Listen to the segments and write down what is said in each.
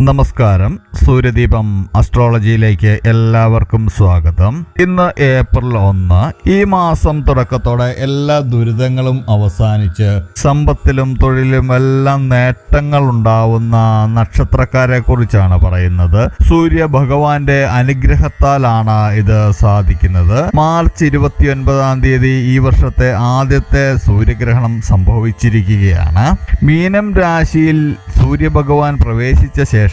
നമസ്കാരം. സൂര്യദീപം അസ്ട്രോളജിയിലേക്ക് എല്ലാവർക്കും സ്വാഗതം. ഇന്ന് ഏപ്രിൽ ഒന്ന്. ഈ മാസം തുടക്കത്തോടെ എല്ലാ ദുരിതങ്ങളും അവസാനിച്ച് സമ്പത്തിലും തൊഴിലും എല്ലാം നേട്ടങ്ങൾ ഉണ്ടാവുന്ന നക്ഷത്രക്കാരെ കുറിച്ചാണ് പറയുന്നത്. സൂര്യ ഭഗവാന്റെ അനുഗ്രഹത്താലാണ് ഇത് സാധിക്കുന്നത്. മാർച്ച് ഇരുപത്തിയൊൻപതാം തീയതി ഈ വർഷത്തെ ആദ്യത്തെ സൂര്യഗ്രഹണം സംഭവിച്ചിരിക്കുകയാണ്. മീനം രാശിയിൽ സൂര്യഭഗവാൻ പ്രവേശിച്ച ശേഷം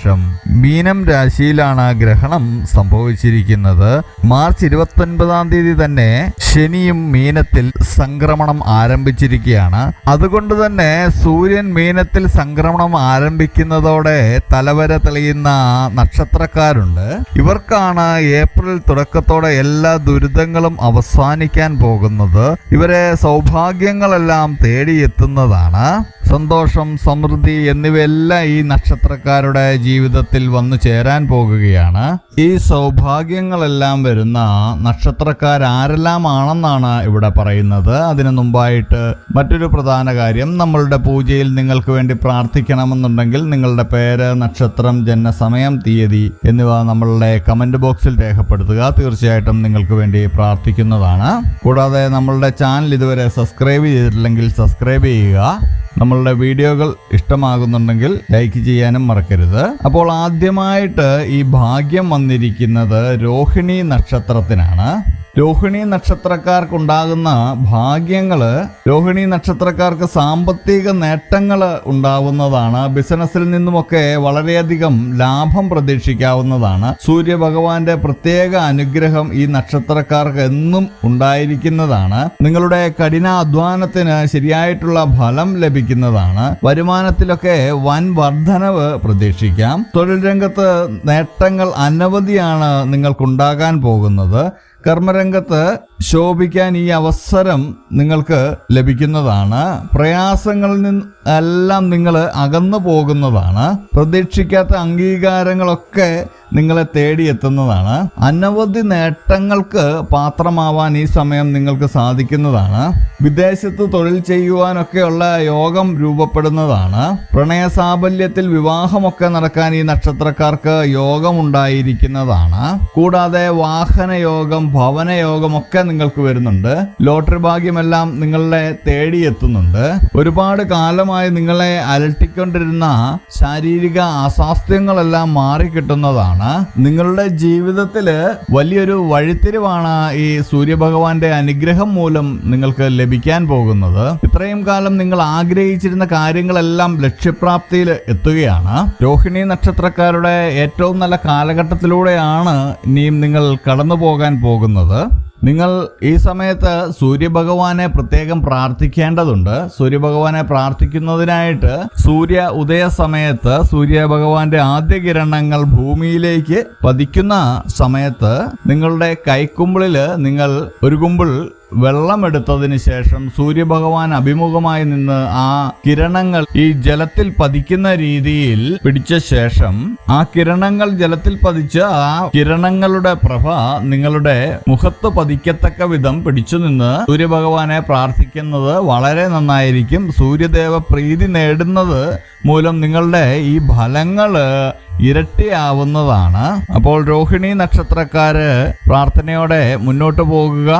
മീനം രാശിയിലാണ് ഗ്രഹണം സംഭവിച്ചിരിക്കുന്നത്. മാർച്ച് ഇരുപത്തൊൻപതാം തീയതി തന്നെ ശനിയും മീനത്തിൽ സംക്രമണം ആരംഭിച്ചിരിക്കുകയാണ്. അതുകൊണ്ട് തന്നെ സൂര്യൻ മീനത്തിൽ സംക്രമണം ആരംഭിക്കുന്നതോടെ തലവര തെളിയുന്ന നക്ഷത്രക്കാരുണ്ട്. ഇവർക്കാണ് ഏപ്രിൽ തുടക്കത്തോടെ എല്ലാ ദുരിതങ്ങളും അവസാനിക്കാൻ പോകുന്നത്. ഇവരെ സൗഭാഗ്യങ്ങളെല്ലാം തേടിയെത്തുന്നതാണ്. സന്തോഷം സമൃദ്ധി എന്നിവയെല്ലാം ഈ നക്ഷത്രക്കാരുടെ ജീവിതത്തിൽ വന്നു ചേരാൻ പോകുകയാണ്. ഈ സൗഭാഗ്യങ്ങളെല്ലാം വരുന്ന നക്ഷത്രക്കാർ ആരെല്ലാമാണെന്നാണ് ഇവിടെ പറയുന്നത്. അതിനു മുമ്പായിട്ട് മറ്റൊരു പ്രധാന കാര്യം നമ്മളുടെ പൂജയിൽ നിങ്ങൾക്ക് വേണ്ടി പ്രാർത്ഥിക്കണമെന്നുണ്ടെങ്കിൽ നിങ്ങളുടെ പേര് നക്ഷത്രം ജനനസമയം തീയതി എന്നിവ നമ്മളുടെ കമന്റ് ബോക്സിൽ രേഖപ്പെടുത്തുക. തീർച്ചയായിട്ടും നിങ്ങൾക്ക് വേണ്ടി പ്രാർത്ഥിക്കുന്നതാണ്. കൂടാതെ നമ്മളുടെ ചാനൽ ഇതുവരെ സബ്സ്ക്രൈബ് ചെയ്തിട്ടില്ലെങ്കിൽ സബ്സ്ക്രൈബ് ചെയ്യുക. നമ്മളുടെ വീഡിയോകൾ ഇഷ്ടമാകുന്നുണ്ടെങ്കിൽ ലൈക്ക് ചെയ്യാനും മറക്കരുത്. അപ്പോൾ ആദ്യമായിട്ട് ഈ ഭാഗ്യം വന്നിരിക്കുന്നത് രോഹിണി നക്ഷത്രത്തിനാണ്. രോഹിണി നക്ഷത്രക്കാർക്കുണ്ടാകുന്ന ഭാഗ്യങ്ങൾ രോഹിണി നക്ഷത്രക്കാർക്ക് സാമ്പത്തിക നേട്ടങ്ങൾ ഉണ്ടാവുന്നതാണ്. ബിസിനസ്സിൽ നിന്നുമൊക്കെ വളരെയധികം ലാഭം പ്രതീക്ഷിക്കാവുന്നതാണ്. സൂര്യഭഗവാന്റെ പ്രത്യേക അനുഗ്രഹം ഈ നക്ഷത്രക്കാർക്ക് എന്നും ഉണ്ടായിരിക്കുന്നതാണ്. നിങ്ങളുടെ കഠിനാധ്വാനത്തിന് ശരിയായിട്ടുള്ള ഫലം ലഭിക്കുന്നതാണ്. വരുമാനത്തിലൊക്കെ വൻ വർധനവ് പ്രതീക്ഷിക്കാം. തൊഴിൽ രംഗത്ത് നേട്ടങ്ങൾ അനവധിയാണ് നിങ്ങൾക്കുണ്ടാകാൻ പോകുന്നത്. കർമ്മരംഗത്ത് ശോഭിക്കാൻ ഈ അവസരം നിങ്ങൾക്ക് ലഭിക്കുന്നതാണ്. പ്രയാസങ്ങളിൽ നിന്ന് എല്ലാം നിങ്ങൾ അകന്നു പോകുന്നതാണ്. പ്രതീക്ഷിക്കാത്ത അംഗീകാരങ്ങളൊക്കെ നിങ്ങളെ തേടിയെത്തുന്നതാണ്. അനവധി നേട്ടങ്ങൾക്ക് പാത്രമാവാൻ ഈ സമയം നിങ്ങൾക്ക് സാധിക്കുന്നതാണ്. വിദേശത്ത് തൊഴിൽ ചെയ്യുവാനൊക്കെയുള്ള യോഗം രൂപപ്പെടുന്നതാണ്. പ്രണയ സാഫല്യത്തിൽ വിവാഹമൊക്കെ നടക്കാൻ ഈ നക്ഷത്രക്കാർക്ക് യോഗമുണ്ടായിരിക്കുന്നതാണ്. കൂടാതെ വാഹനയോഗം യോഗം ഭവന യോഗമൊക്കെ നിങ്ങൾക്ക് വരുന്നുണ്ട്. ലോട്ടറി ഭാഗ്യമെല്ലാം നിങ്ങളെ തേടിയെത്തുന്നുണ്ട്. ഒരുപാട് കാലമായി നിങ്ങളെ അലട്ടിക്കൊണ്ടിരുന്ന ശാരീരിക അസ്വാസ്ഥ്യങ്ങളെല്ലാം മാറിക്കിട്ടുന്നതാണ്. നിങ്ങളുടെ ജീവിതത്തിൽ വലിയൊരു വഴിത്തിരിവാണ് ഈ സൂര്യഭഗവാന്റെ അനുഗ്രഹം മൂലം നിങ്ങൾക്ക് ലഭിക്കാൻ പോകുന്നത്. ഇത്രയും കാലം നിങ്ങൾ ആഗ്രഹിച്ചിരുന്ന കാര്യങ്ങളെല്ലാം ലക്ഷ്യപ്രാപ്തിയിൽ എത്തുകയാണ്. രോഹിണി നക്ഷത്രക്കാരുടെ ഏറ്റവും നല്ല കാലഘട്ടത്തിലൂടെയാണ് ഇനിയും നിങ്ങൾ കടന്നു പോകാൻ പോകുന്നത്. നിങ്ങൾ ഈ സമയത്ത് സൂര്യഭഗവാനെ പ്രത്യേകം പ്രാർത്ഥിക്കേണ്ടതുണ്ട്. സൂര്യഭഗവാനെ പ്രാർത്ഥിക്കുന്നതിനായിട്ട് സൂര്യ ഉദയ സമയത്ത് സൂര്യഭഗവാന്റെ ആദ്യ കിരണങ്ങൾ ഭൂമിയിലേക്ക് പതിക്കുന്ന സമയത്ത് നിങ്ങളുടെ കൈക്കുമ്പിളിൽ നിങ്ങൾ ഒരു കുമ്പിൾ വെള്ളമെടുത്തതിന് ശേഷം സൂര്യഭഗവാൻ അഭിമുഖമായി നിന്ന് ആ കിരണങ്ങൾ ഈ ജലത്തിൽ പതിക്കുന്ന രീതിയിൽ പിടിച്ച ശേഷം ആ കിരണങ്ങൾ ജലത്തിൽ പതിച്ച് ആ കിരണങ്ങളുടെ പ്രഭ നിങ്ങളുടെ മുഖത്ത് പതിക്കത്തക്ക വിധം പിടിച്ചു നിന്ന് സൂര്യഭഗവാനെ പ്രാർത്ഥിക്കുന്നത് വളരെ നന്നായിരിക്കും. സൂര്യദേവ പ്രീതി നേടുന്നത് മൂലം നിങ്ങളുടെ ഈ ഫലങ്ങൾ ഇരട്ടിയാവുന്നതാണ്. അപ്പോൾ രോഹിണി നക്ഷത്രക്കാര് പ്രാർത്ഥനയോടെ മുന്നോട്ട് പോകുക.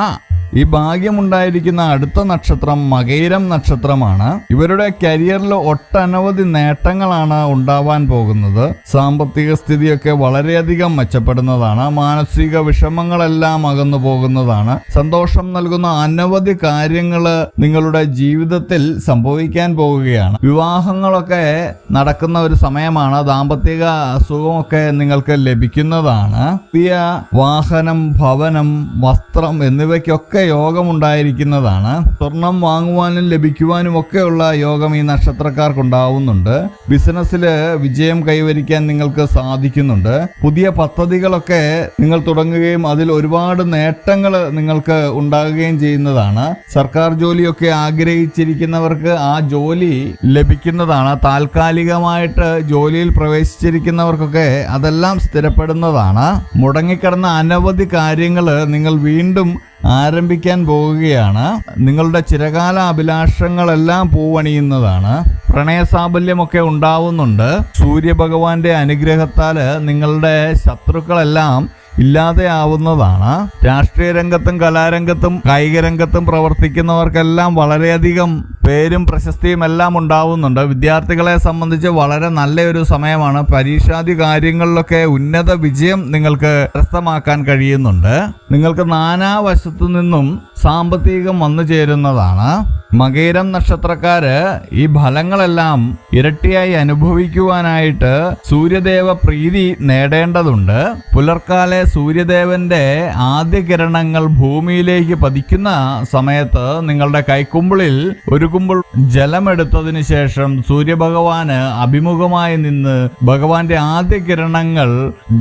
ഈ ഭാഗ്യമുണ്ടായിരിക്കുന്ന അടുത്ത നക്ഷത്രം മകൈരം നക്ഷത്രമാണ്. ഇവരുടെ കരിയറിൽ ഒട്ടനവധി നേട്ടങ്ങളാണ് ഉണ്ടാവാൻ പോകുന്നത്. സാമ്പത്തിക സ്ഥിതിയൊക്കെ വളരെയധികം മെച്ചപ്പെടുന്നതാണ്. മാനസിക വിഷമങ്ങളെല്ലാം അകന്നു പോകുന്നതാണ്. സന്തോഷം നൽകുന്ന അനവധി കാര്യങ്ങൾ നിങ്ങളുടെ ജീവിതത്തിൽ സംഭവിക്കാൻ പോവുകയാണ്. വിവാഹങ്ങളൊക്കെ നടക്കുന്ന ഒരു സമയമാണ്. ദാമ്പത്തിക അസുഖമൊക്കെ നിങ്ങൾക്ക് ലഭിക്കുന്നതാണ്. പുതിയ വാഹനം ഭവനം വസ്ത്രം എന്നിവയ്ക്കൊക്കെ യോഗമുണ്ടായിരിക്കുന്നതാണ്. സ്വർണം വാങ്ങുവാനും ലഭിക്കുവാനും ഒക്കെയുള്ള യോഗം ഈ നക്ഷത്രക്കാർക്കുണ്ടാവുന്നുണ്ട്. ബിസിനസ്സിൽ വിജയം കൈവരിക്കാൻ നിങ്ങൾക്ക് സാധിക്കുന്നുണ്ട്. പുതിയ പദ്ധതികളൊക്കെ നിങ്ങൾ തുടങ്ങുകയും അതിൽ ഒരുപാട് നേട്ടങ്ങൾ നിങ്ങൾക്ക് ഉണ്ടാകുകയും ചെയ്യുന്നതാണ്. സർക്കാർ ജോലിയൊക്കെ ആഗ്രഹിച്ചിരിക്കുന്നവർക്ക് ആ ജോലി ലഭിക്കുന്നതാണ്. താൽക്കാലികമായിട്ട് ജോലിയിൽ പ്രവേശിച്ചിരിക്കുന്നവർക്കൊക്കെ അതെല്ലാം സ്ഥിരപ്പെടുന്നതാണ്. മുടങ്ങിക്കിടന്ന അനവധി കാര്യങ്ങൾ നിങ്ങൾ വീണ്ടും ആരംഭിക്കാൻ പോവുകയാണ് നിങ്ങളുടെ ചിരകാല അഭിലാഷങ്ങളെല്ലാം പൂവണിയുന്നതാണ്. പ്രണയസാബല്യമൊക്കെ ഉണ്ടാവുന്നുണ്ട്. സൂര്യഭഗവാന്റെ അനുഗ്രഹത്താൽ നിങ്ങളുടെ ശത്രുക്കളെല്ലാം ഇല്ലാതെയാവുന്നതാണ്. രാഷ്ട്രീയ രംഗത്തും കലാരംഗത്തും കായിക രംഗത്തും പ്രവർത്തിക്കുന്നവർക്കെല്ലാം വളരെയധികം പേരും പ്രശസ്തിയും എല്ലാം ഉണ്ടാവുന്നുണ്ട്. വിദ്യാർത്ഥികളെ സംബന്ധിച്ച് വളരെ നല്ലൊരു സമയമാണ്. പരീക്ഷാദി കാര്യങ്ങളിലൊക്കെ ഉന്നത വിജയം നിങ്ങൾക്ക് കരസ്ഥമാക്കാൻ കഴിയുന്നുണ്ട്. നിങ്ങൾക്ക് നാനാവശത്തു നിന്നും സാമ്പത്തികം വന്നു ചേരുന്നതാണ്. മകേരം നക്ഷത്രക്കാര് ഈ ഫലങ്ങളെല്ലാം ഇരട്ടിയായി അനുഭവിക്കുവാനായിട്ട് സൂര്യദേവ പ്രീതി നേടേണ്ടതുണ്ട്. പുലർക്കാലെ സൂര്യദേവന്റെ ആദ്യ കിരണങ്ങൾ ഭൂമിയിലേക്ക് പതിക്കുന്ന സമയത്ത് നിങ്ങളുടെ കൈക്കുമ്പിളിൽ ഒരു കുമ്പിൾ ജലമെടുത്തതിനു ശേഷം സൂര്യഭഗവാന് അഭിമുഖമായി നിന്ന് ഭഗവാന്റെ ആദ്യ കിരണങ്ങൾ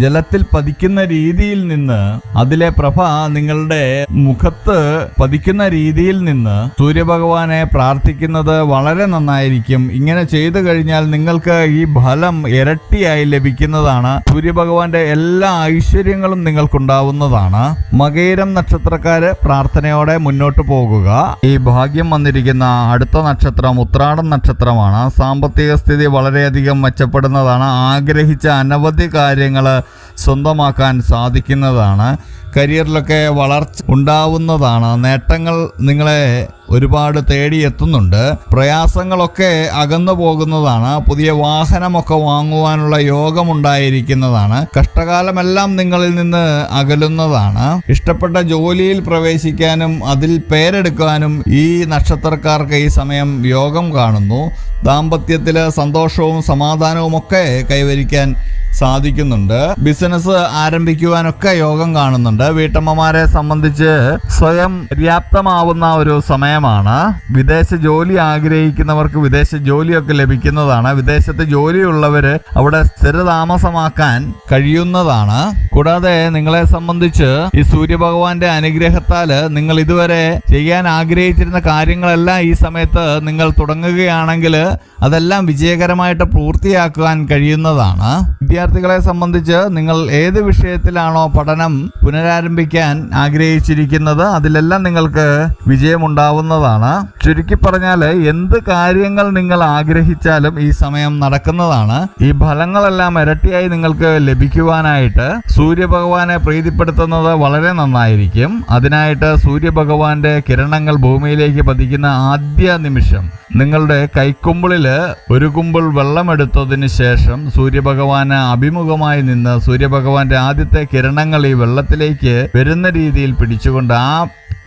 ജലത്തിൽ പതിക്കുന്ന രീതിയിൽ നിന്ന് അതിലെ പ്രഭ നിങ്ങളുടെ മുഖത്ത് പതിക്കുന്ന രീതിയിൽ നിന്ന് സൂര്യഭഗവാനെ പ്രാർത്ഥിക്കുന്നത് വളരെ നന്നായിരിക്കും. ഇങ്ങനെ ചെയ്തു കഴിഞ്ഞാൽ നിങ്ങൾക്ക് ഈ ഫലം ഇരട്ടിയായി ലഭിക്കുന്നതാണ്. സൂര്യഭഗവാന്റെ എല്ലാ ഐശ്വര്യങ്ങളും നിങ്ങൾക്കുണ്ടാവുന്നതാണ്. മകേരം നക്ഷത്രക്കാര് പ്രാർത്ഥനയോടെ മുന്നോട്ട് പോകുക. ഈ ഭാഗ്യം വന്നിരിക്കുന്ന അടുത്ത നക്ഷത്രം ഉത്രാടം നക്ഷത്രമാണ്. സാമ്പത്തിക സ്ഥിതി വളരെയധികം മെച്ചപ്പെടുന്നതാണ്. ആഗ്രഹിച്ച അനവധി കാര്യങ്ങൾ സ്വന്തമാക്കാൻ സാധിക്കുന്നതാണ്. കരിയറിലൊക്കെ വളർച്ച ഉണ്ടാവുന്നതാണ്. നേട്ടങ്ങൾ നിങ്ങളെ ഒരുപാട് തേടി തേടിയെത്തുന്നുണ്ട്. പ്രയാസങ്ങളൊക്കെ അകന്നു പോകുന്നതാണ്. പുതിയ വാഹനമൊക്കെ വാങ്ങുവാനുള്ള യോഗമുണ്ടായിരിക്കുന്നതാണ്. കഷ്ടകാലമെല്ലാം നിങ്ങളിൽ നിന്ന് അകലുന്നതാണ്. ഇഷ്ടപ്പെട്ട ജോലിയിൽ പ്രവേശിക്കാനും അതിൽ പേരെടുക്കാനും ഈ നക്ഷത്രക്കാർക്ക് ഈ സമയം യോഗം കാണുന്നു. ദാമ്പത്യത്തിൽ സന്തോഷവും സമാധാനവും ഒക്കെ കൈവരിക്കാൻ സാധിക്കുന്നുണ്ട്. ബിസിനസ് ആരംഭിക്കുവാനൊക്കെ യോഗം കാണുന്നുണ്ട്. വീട്ടമ്മമാരെ സംബന്ധിച്ച് സ്വയം പര്യാപ്തമാവുന്ന ഒരു സമയമാണ്. വിദേശ ജോലി ആഗ്രഹിക്കുന്നവർക്ക് വിദേശ ജോലിയൊക്കെ ലഭിക്കുന്നതാണ്. വിദേശത്ത് ജോലിയുള്ളവര് അവിടെ സ്ഥിരതാമസമാക്കാൻ കഴിയുന്നതാണ്. കൂടാതെ നിങ്ങളെ സംബന്ധിച്ച് ഈ സൂര്യഭഗവാന്റെ അനുഗ്രഹത്താൽ നിങ്ങൾ ഇതുവരെ ചെയ്യാൻ ആഗ്രഹിച്ചിരുന്ന കാര്യങ്ങളെല്ലാം ഈ സമയത്ത് നിങ്ങൾ തുടങ്ങുകയാണെങ്കിൽ അതെല്ലാം വിജയകരമായിട്ട് പൂർത്തിയാക്കുവാൻ കഴിയുന്നതാണ്. വിദ്യാർത്ഥികളെ സംബന്ധിച്ച് നിങ്ങൾ ഏത് വിഷയത്തിലാണോ പഠനം പുനരാരംഭിക്കാൻ ആഗ്രഹിച്ചിരിക്കുന്നത് അതിലെല്ലാം നിങ്ങൾക്ക് വിജയമുണ്ടാവുന്നതാണ്. ചുരുക്കി പറഞ്ഞാൽ എന്ത് കാര്യങ്ങൾ നിങ്ങൾ ആഗ്രഹിച്ചാലും ഈ സമയം നടക്കുന്നതാണ്. ഈ ഫലങ്ങളെല്ലാം ഇരട്ടിയായി നിങ്ങൾക്ക് ലഭിക്കുവാനായിട്ട് സൂര്യഭഗവാനെ പ്രീതിപ്പെടുത്തുന്നത് വളരെ നന്നായിരിക്കും. അതിനായിട്ട് സൂര്യഭഗവാന്റെ കിരണങ്ങൾ ഭൂമിയിലേക്ക് പതിക്കുന്ന ആദ്യ നിമിഷം നിങ്ങളുടെ കൈക്കുമ്പിളിൽ ഒരു കുമ്പിൾ വെള്ളമെടുത്തതിന് ശേഷം സൂര്യഭഗവാന് അഭിമുഖമായി നിന്ന് സൂര്യഭഗവാന്റെ ആദ്യത്തെ കിരണങ്ങൾ ഈ വെള്ളത്തിലേക്ക് വരുന്ന രീതിയിൽ പിടിച്ചുകൊണ്ട് ആ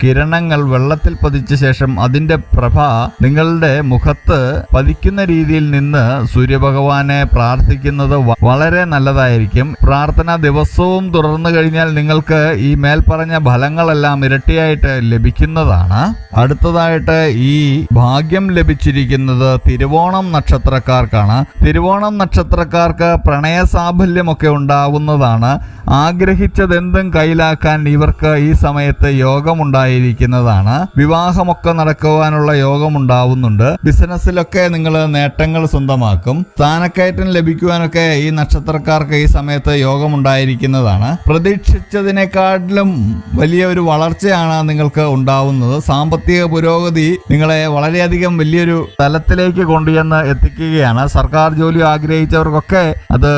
കിരണങ്ങൾ വെള്ളത്തിൽ പതിച്ച ശേഷം അതിന്റെ പ്രഭ നിങ്ങളുടെ മുഖത്ത് പതിക്കുന്ന രീതിയിൽ നിന്ന് സൂര്യഭഗവാനെ പ്രാർത്ഥിക്കുന്നത് വളരെ നല്ലതായിരിക്കും. പ്രാർത്ഥന ദിവസവും തുടർന്നു കഴിഞ്ഞാൽ നിങ്ങൾക്ക് ഈ മേൽപ്പറഞ്ഞ ഫലങ്ങളെല്ലാം ഇരട്ടിയായിട്ട് ലഭിക്കുന്നതാണ്. അടുത്തതായിട്ട് ഈ ഭാഗ്യം ലഭിച്ചിരിക്കുന്നത് തിരുവോണം നക്ഷത്രക്കാർക്കാണ്. തിരുവോണം നക്ഷത്രക്കാർക്ക് പ്രണയ സാഫല്യമൊക്കെ ഉണ്ടാവുന്നതാണ്. ആഗ്രഹിച്ചതെന്തും കയ്യിലാക്കാൻ ഇവർക്ക് ഈ സമയത്ത് യോഗമുണ്ടായിരിക്കുന്നതാണ് വിവാഹമൊക്കെ നടക്കുവാനുള്ള യോഗമുണ്ടാവുന്നുണ്ട്. ബിസിനസ്സിലൊക്കെ നിങ്ങൾ നേട്ടങ്ങൾ സ്വന്തമാക്കും. സ്ഥാനക്കയറ്റം ലഭിക്കുവാനൊക്കെ ഈ നക്ഷത്രക്കാർക്ക് ഈ സമയത്ത് യോഗമുണ്ടായിരിക്കുന്നതാണ്. പ്രതീക്ഷിച്ചതിനെക്കാട്ടിലും വലിയ ഒരു വളർച്ചയാണ് നിങ്ങൾക്ക് ഉണ്ടാവുന്നത്. സാമ്പത്തിക പുരോഗതി നിങ്ങളെ വളരെയധികം വലിയൊരു തലത്തിലേക്ക് കൊണ്ടുചെന്ന് എത്തിക്കുകയാണ്. സർക്കാർ ജോലി ആഗ്രഹിച്ചവർക്കൊക്കെ അത്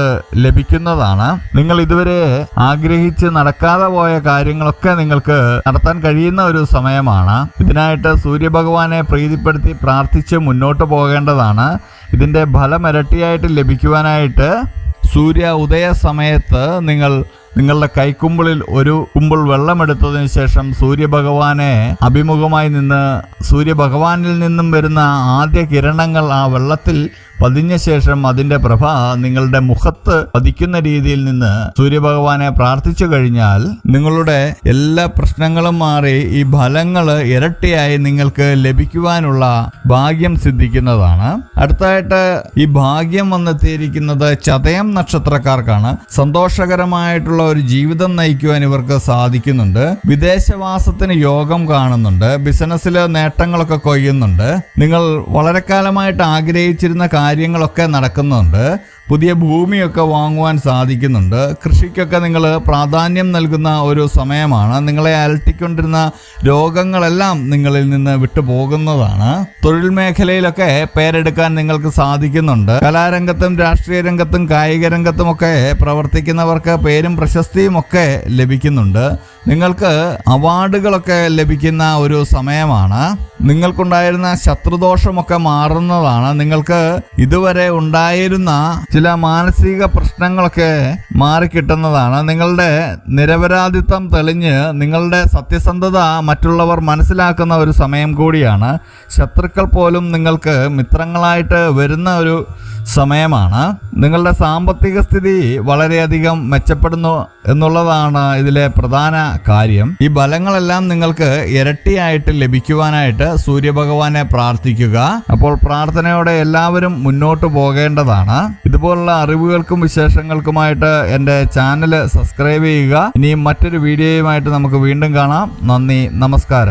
ലഭിക്കുന്നതാണ്. നിങ്ങൾ ഇതുവരെ ആഗ്രഹിച്ച് നടക്കാതെ പോയ കാര്യങ്ങളൊക്കെ നിങ്ങൾക്ക് നടത്താൻ കഴിയുന്ന ഒരു സമയമാണ്. ഇതിനായിട്ട് സൂര്യഭഗവാനെ പ്രീതിപ്പെടുത്തി പ്രാർത്ഥിച്ച് മുന്നോട്ട് പോകേണ്ടതാണ്. ഇതിന്റെ ഫലം ഇരട്ടിയായിട്ട് ലഭിക്കുവാനായിട്ട് സൂര്യ ഉദയ സമയത്ത് നിങ്ങൾ നിങ്ങളുടെ കൈക്കുമ്പിളിൽ ഒരു കുമ്പിൾ വെള്ളമെടുത്തതിന് ശേഷം സൂര്യഭഗവാനെ അഭിമുഖമായി നിന്ന് സൂര്യഭഗവാനിൽ നിന്നും വരുന്ന ആദ്യ കിരണങ്ങൾ ആ വെള്ളത്തിൽ പതിഞ്ഞ ശേഷം അതിന്റെ പ്രഭ നിങ്ങളുടെ മുഖത്ത് പതിക്കുന്ന രീതിയിൽ നിന്ന് സൂര്യഭഗവാനെ പ്രാർത്ഥിച്ചു കഴിഞ്ഞാൽ നിങ്ങളുടെ എല്ലാ പ്രശ്നങ്ങളും മാറി ഈ ഫലങ്ങൾ ഇരട്ടിയായി നിങ്ങൾക്ക് ലഭിക്കുവാനുള്ള ഭാഗ്യം സിദ്ധിക്കുന്നതാണ്. അടുത്തായിട്ട് ഈ ഭാഗ്യം വന്നെത്തിയിരിക്കുന്നത് ചതയം നക്ഷത്രക്കാർക്കാണ്. സന്തോഷകരമായിട്ടുള്ള ഒരു ജീവിതം നയിക്കുവാൻ ഇവർക്ക് സാധിക്കുന്നുണ്ട്. വിദേശവാസത്തിന് യോഗം കാണുന്നുണ്ട്. ബിസിനസ്സിൽ നേട്ടങ്ങളൊക്കെ കൊയ്യുന്നുണ്ട്. നിങ്ങൾ വളരെ കാലമായിട്ട് ആഗ്രഹിച്ചിരുന്ന കാര്യങ്ങളൊക്കെ നടക്കുന്നുണ്ട്. പുതിയ ഭൂമിയൊക്കെ വാങ്ങുവാൻ സാധിക്കുന്നുണ്ട്. കൃഷിക്കൊക്കെ നിങ്ങൾ പ്രാധാന്യം നൽകുന്ന ഒരു സമയമാണ്. നിങ്ങളെ അലട്ടിക്കൊണ്ടിരുന്ന രോഗങ്ങളെല്ലാം നിങ്ങളിൽ നിന്ന് വിട്ടുപോകുന്നതാണ്. തൊഴിൽ മേഖലയിലൊക്കെ പേരെടുക്കാൻ നിങ്ങൾക്ക് സാധിക്കുന്നുണ്ട്. കലാരംഗത്തും രാഷ്ട്രീയ രംഗത്തും കായിക രംഗത്തുമൊക്കെ പ്രവർത്തിക്കുന്നവർക്ക് പേരും പ്രശസ്തിയും ഒക്കെ ലഭിക്കുന്നുണ്ട്. നിങ്ങൾക്ക് അവാർഡുകളൊക്കെ ലഭിക്കുന്ന ഒരു സമയമാണ്. നിങ്ങൾക്കുണ്ടായിരുന്ന ശത്രുദോഷമൊക്കെ മാറുന്നതാണ്. നിങ്ങൾക്ക് ഇതുവരെ ഉണ്ടായിരുന്ന ചില മാനസിക പ്രശ്നങ്ങളൊക്കെ മാറിക്കിട്ടുന്നതാണ്. നിങ്ങളുടെ നിരപരാധിത്വം തെളിഞ്ഞ് നിങ്ങളുടെ സത്യസന്ധത മറ്റുള്ളവർ മനസ്സിലാക്കുന്ന ഒരു സമയം കൂടിയാണ്. ശത്രുക്കൾ പോലും നിങ്ങൾക്ക് മിത്രങ്ങളായിട്ട് വരുന്ന ഒരു സമയമാണ്. നിങ്ങളുടെ സാമ്പത്തിക സ്ഥിതി വളരെയധികം മെച്ചപ്പെടുന്നു എന്നുള്ളതാണ് ഇതിലെ പ്രധാന കാര്യം. ഈ ബലങ്ങളെല്ലാം നിങ്ങൾക്ക് ഇരട്ടിയായിട്ട് ലഭിക്കുവാനായിട്ട് സൂര്യഭഗവാനെ പ്രാർത്ഥിക്കുക. അപ്പോൾ പ്രാർത്ഥനയോടെ എല്ലാവരും മുന്നോട്ട് പോകേണ്ടതാണ്. ഇതുപോലുള്ള അറിവുകൾക്കും വിശേഷങ്ങൾക്കുമായിട്ട് എന്റെ ചാനൽ സബ്സ്ക്രൈബ് ചെയ്യുക. ഇനിയും മറ്റൊരു വീഡിയോയുമായിട്ട് നമുക്ക് വീണ്ടും കാണാം. നന്ദി നമസ്കാരം.